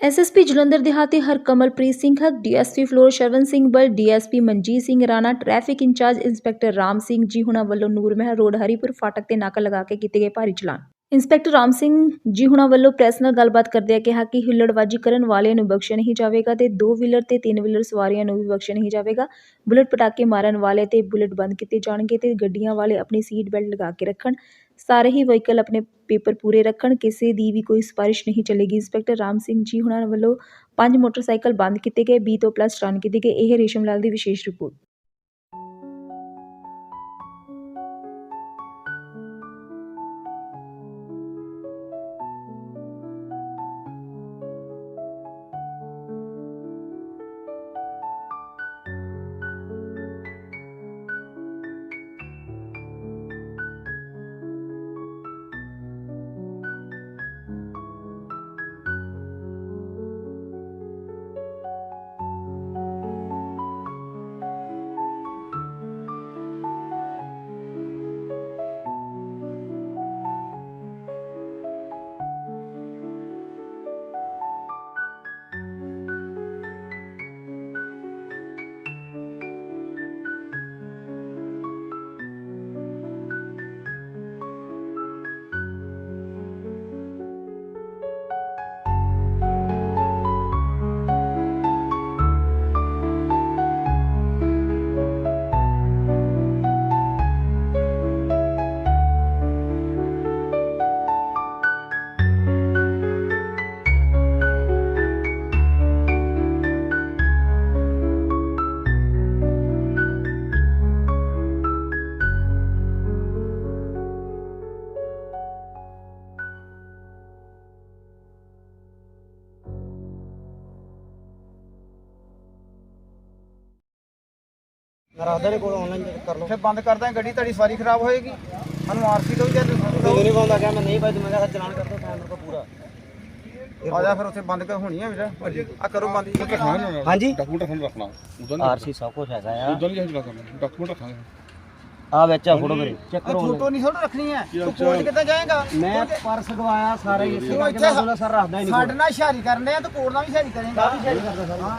SSP Jalandhar ਦਿਹਾਤੀ ਹਰਕਮਲਪ੍ਰੀਤ ਸਿੰਘ ਹਕ DSP Phillaur Sharvan Singh Bal, DSP Manjit Singh Rana, traffic incharge inspector Ram Singh ji ਹੁਣਾਂ ਵੱਲੋਂ Nurmahal road Haripur ਫਾਟਕ ਤੇ ਨਾਕਾ ਲਗਾ ਕੇ ਕੀਤੇ ਗਏ ਭਾਰੀ ਚਲਾਨ। ਇੰਸਪੈਕਟਰ ਰਾਮ ਸਿੰਘ ਜੀ ਹੁਣਾਂ ਵੱਲੋਂ ਪ੍ਰੈਸ ਨਾਲ ਗੱਲਬਾਤ ਕਰਦਿਆਂ ਕਿਹਾ ਕਿ ਹੁੱਲੜਬਾਜੀ ਕਰਨ ਵਾਲਿਆਂ ਨੂੰ ਬਖਸ਼ਿਆ ਨਹੀਂ ਜਾਵੇਗਾ ਤੇ ਦੋ ਵੀਲਰ ਤੇ ਤਿੰਨ ਵੀਲਰ ਸਵਾਰੀਆਂ ਨੂੰ ਵੀ ਬਖਸ਼ਿਆ ਨਹੀਂ ਜਾਵੇਗਾ। ਬੁਲਟ ਪਟਾਕੇ ਮਾਰਨ ਵਾਲੇ ਤੇ ਬੁਲਟ ਬੰਦ ਕੀਤੇ ਜਾਣਗੇ ਤੇ ਗੱਡੀਆਂ ਵਾਲੇ ਆਪਣੀ ਸੀਟ ਬੈਲਟ ਲਗਾ ਕੇ ਰੱਖਣ। ਸਾਰੇ ਹੀ ਵਹੀਕਲ ਆਪਣੇ ਪੇਪਰ ਪੂਰੇ ਰੱਖਣ, ਕਿਸੇ ਦੀ ਵੀ ਕੋਈ ਸਿਫਾਰਿਸ਼ ਨਹੀਂ ਚੱਲੇਗੀ। ਇੰਸਪੈਕਟਰ ਰਾਮ ਸਿੰਘ ਜੀ ਹੁਣਾਂ ਵੱਲੋਂ ਪੰਜ ਮੋਟਰਸਾਈਕਲ ਬੰਦ ਕੀਤੇ ਗਏ 20 ਤੋਂ ਪਲੱਸ ਚਲਾਨ ਕੀਤੇ ਗਏ। ਇਹ ਰੇਸ਼ਮ ਲਾਲ ਦੀ ਵਿਸ਼ੇਸ਼ ਰਿਪੋਰਟ। ਰੱਖਦਾ ਨੇ ਕੋਲ ਆਨਲਾਈਨ ਕਰ ਲਓ। ਫਿਰ ਬੰਦ ਕਰਦਾ ਗੱਡੀ ਤੁਹਾਡੀ ਸਵਾਰੀ ਖਰਾਬ ਹੋਏਗੀ। ਸਾਨੂੰ ਆਰਸੀ ਦੋ ਜਾਂ ਤੇ ਨਹੀਂ ਪਾਉਂਦਾ ਕਿਹਾ ਮੈਂ ਨਹੀਂ ਭਾਈ ਤੂੰ ਮੈਂ ਕਿਹਾ ਚਲਾਨ ਕਰ ਦੋ ਟਾਈਮ ਕੋ ਪੂਰਾ। ਆ ਜਾ ਫਿਰ ਉੱਥੇ ਬੰਦ ਕਰ ਹੋਣੀ ਆ ਵੀਰ? ਆ ਕਰੋ ਬੰਦ। ਹਾਂਜੀ? ਡਾਕੂਮੈਂਟ ਸਾਨੂੰ ਰੱਖਣਾ। ਉਦੋਂ ਆਰਸੀ ਸਭ ਕੁਝ ਹੈਗਾ ਆ ਉਦੋਂ ਨਹੀਂ ਅਸੀਂ ਰੱਖਣਾ ਡਾਕੂਮੈਂਟ ਰੱਖਾਂਗੇ। ਆ ਵਿੱਚ ਆ ਫੋਟੋ ਮੇਰੀ। ਚੈੱਕ ਆ ਕਰੋ ਫੋਟੋ ਨਹੀਂ ਥੋੜਾ ਰੱਖਣੀ ਹੈ। ਤੂੰ ਕੋਰਟ ਕਿੱਦਾਂ ਜਾਏਗਾ? ਮੈਂ ਪਰਸ ਗਵਾਇਆ ਸਾਰਾ ਇਸੇ ਤੂੰ ਕਰਕੇ ਮੈਂ ਬੋਲਾ ਸਰ ਰੱਖਦਾ ਹੀ ਨਹੀਂ ਸਾਡੇ ਨਾਲ ਸ਼ਾਰੀ ਕਰਨ ਦੇ ਆ ਤੂੰ ਕੋਰਟ ਨਾਲ ਵੀ ਸ਼ਾਰੀ ਕਰੇਗਾ। ਕਾਫੀ ਸ਼ੇਅਰ ਕਰਦਾ ਸਰ? ਹਾਂ।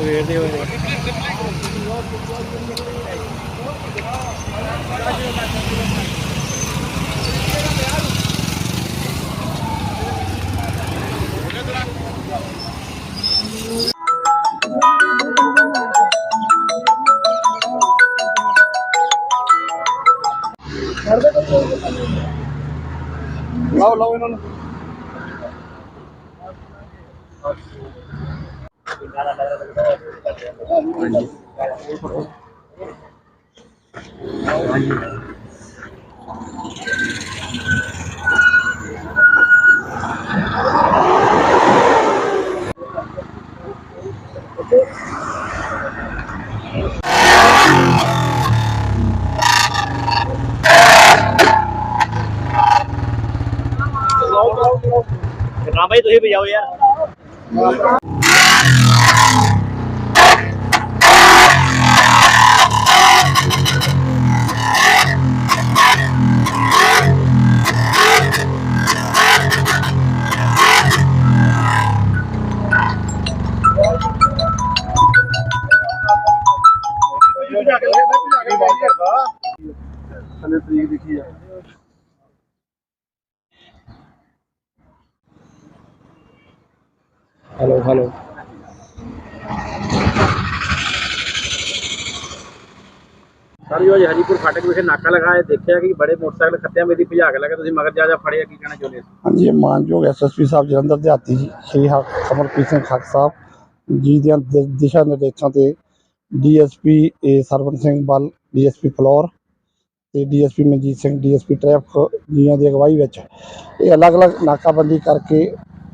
ਸਵੇਰ ਦੇ ਹੋਏ ਲਾਓ ਲਾਓ ਇਹਨਾਂ ਨੂੰ ਨਾ ਭਾਈ ਤੁਸੀਂ ਭਜਾਓ ਯਾਰ ਥੱਲੇ ਤਰੀਕ ਲਿਖੀ ਆ ਹਲੋ ਹਲੋ ਸਰ ਜੋ ਅੱਜ ਹਰੀਪੁਰ ਫਾਟਕ ਵਿਖੇ ਨਾਕਾ ਲਗਾਇਆ ਦੇਖਿਆ ਕਿ ਬੜੇ ਮੋਟਰਸਾਈਕਲ ਖੱਤਿਆਂ ਵਿੱਚ ਭਜਾ ਕੇ ਲਗਾ ਤੁਸੀਂ ਮਗਰ ਜਾ ਜਾ ਫੜਿਆ ਕੀ ਕਹਿਣਾ ਚਾਹੁੰਦੇ ਹਾਂਜੀ ਮਾਨਯੋਗ ਐਸਐਸਪੀ ਸਾਹਿਬ ਜਲੰਧਰ ਦਿਹਾਤੀ ਜੀ ਸ਼੍ਰੀ ਹ ਸਿੰਘ ਖੱਟ ਸਾਹਿਬ ਜੀ ਦੀਆਂ ਦਿਸ਼ਾ ਨਿਰਦੇਸ਼ਾਂ ਤੇ ਡੀਐਸਪੀ ਏ ਸਰਵਨ ਸਿੰਘ ਬਲ ਡੀਐਸਪੀ ਫਲੋਰ ਤੇ DSP Manjit Singh DSP traffic ਜੀਆਂ ਦੀ ਅਗਵਾਈ ਵਿੱਚ ਇਹ ਅਲੱਗ-ਅਲੱਗ ਨਾਕਾਬੰਦੀ ਕਰਕੇ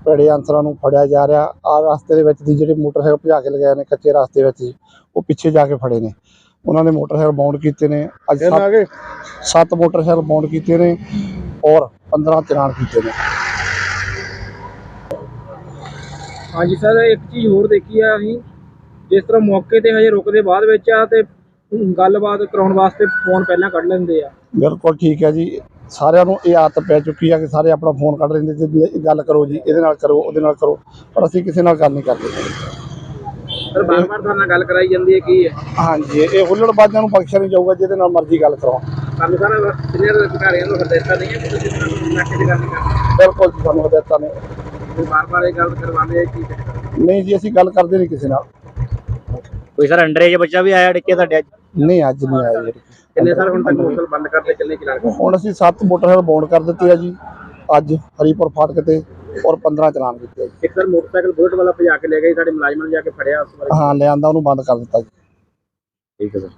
ਭੜੇ ਅੰਸਰਾਂ ਨੂੰ ਫੜਿਆ ਜਾ ਰਿਹਾ। ਆ ਰਸਤੇ ਦੇ ਵਿੱਚ ਦੀ ਜਿਹੜੇ ਮੋਟਰਸਾਈਕਲ ਭਜਾ ਕੇ ਲਗਾਏ ਨੇ ਕੱਚੇ ਰਸਤੇ ਵਿੱਚ ਜੀ, ਉਹ ਪਿੱਛੇ ਜਾ ਕੇ ਫੜੇ ਨੇ। ਉਹਨਾਂ ਨੇ ਮੋਟਰਸਾਈਕਲ ਬਾਉਂਡ ਕੀਤੇ ਨੇ ਅੱਜ ਸੱਤ ਸੱਤ ਮੋਟਰਸਾਈਕਲ ਬਾਉਂਡ ਕੀਤੇ ਨੇ ਔਰ 15 ਚਲਾਨ ਕੀਤੇ ਨੇ। ਹਾਂਜੀ ਸਰ ਇੱਕ ਚੀਜ਼ ਹੋਰ ਦੇਖੀ ਆ ਅਸੀਂ। ਜਿਸ ਤਰ੍ਹਾਂ ਮੌਕੇ ਤੇ ਹਜੇ ਰੁਕਦੇ ਬਾਅਦ ਵਿੱਚ ਆ ਤੇ ਗੱਲਬਾਤ ਕਰਾਉਣ ਵਾਸਤੇ ਫੋਨ ਪਹਿਲਾਂ ਕੱਢ ਲੈਂਦੇ ਆ। ਬਿਲਕੁਲ ਠੀਕ ਹੈ ਜੀ। ਸਾਰਿਆਂ ਨੂੰ ਇਹ ਆਦਤ ਪੈ ਚੁੱਕੀ ਹੈ ਕਿ ਸਾਰੇ ਆਪਣਾ ਫੋਨ ਕੱਢ ਲੈਂਦੇ ਤੇ ਲੈ- ਗੱਲ ਕਰੋ ਜੀ ਇਹਦੇ ਨਾਲ ਕਰੋ ਉਹਦੇ ਨਾਲ ਕਰੋ ਪਰ ਅਸੀਂ ਕਿਸੇ ਨਾਲ ਗੱਲ ਨਹੀਂ ਕਰਦੇ। ਸਰ ਬਾਰ-ਬਾਰ ਤੁਹਾਡੇ ਨਾਲ ਗੱਲ ਕਰਾਈ ਜਾਂਦੀ ਹੈ ਕੀ ਹੈ? ਹਾਂਜੀ ਇਹ ਹੁੱਲੜਬਾਜ਼ਾਂ ਨੂੰ ਬਖਸ਼ਿਆ ਨਹੀਂ ਜਾਊਗਾ ਜਿਹਦੇ ਨਾਲ ਮਰਜ਼ੀ ਗੱਲ ਕਰਾਓ। ਸਾਨੂੰ ਸਰ ਸੀਨੀਅਰ ਅਧਿਕਾਰੀਆਂ ਨੂੰ ਹਦਾਇਤਾਂ ਨਹੀਂ ਹੈ ਕਿ ਤੁਸੀਂ ਨਾਕੇ ਦੀ ਗੱਲ ਨਹੀਂ ਕਰਨੀ ਬਿਲਕੁਲ ਜੀ ਸਾਨੂੰ ਹਦਾਇਤਾਂ ਨੇ। ਤੁਸੀਂ ਬਾਰ-ਬਾਰ ਇਹ ਗੱਲ ਕਰਵਾਉਂਦੇ ਆ ਕੀ ਨਹੀਂ? ਜੀ ਅਸੀਂ ਗੱਲ ਕਰਦੇ ਨਹੀਂ ਕਿਸੇ ਨਾਲ। ਕੋਈ ਸਰ ਅੰਡਰੇਜ ਬੱਚਾ ਵੀ ਆਇਆ ਡਿੱਕੇ ਤੁਹਾਡੇ ਅੱਜ? ਨਹੀਂ ਅੱਜ ਨਹੀਂ ਆਏ ਜੀ। ਕਿੰਨੇ ਸਰ ਹੁਣ ਤੱਕ ਮੋਟਰਸਾਈਕਲ ਬੰਦ ਕਰਦੇ ਕਿੰਨੇ ਚਲਾਨ ਹੁਣ ਅਸੀਂ ਸੱਤ ਮੋਟਰਸਾਈਕਲ ਬਾਉਂਡ ਕਰ ਦਿੱਤੇ ਆ ਜੀ ਅੱਜ ਹਰੀਪੁਰ ਫਾਟਕ ਤੇ। ਔਰ 15 ਚਲਾਨ ਕੀਤੇ ਜੀ। ਇੱਕ ਸਰ ਮੋਟਰਸਾਈਕਲ ਬੁਲਟ ਵਾਲਾ ਭਜਾ ਕੇ ਲੈ ਗਏ ਸਾਡੇ ਮੁਲਾਜ਼ਮਾਂ ਨੇ ਜਾ ਕੇ ਫੜਿਆ ਉਸ ਬਾਰੇ। ਹਾਂ ਲਿਆਂਦਾ ਉਹਨੂੰ ਬੰਦ ਕਰ ਦਿੱਤਾ ਜੀ। ਠੀਕ ਹੈ ਸਰ।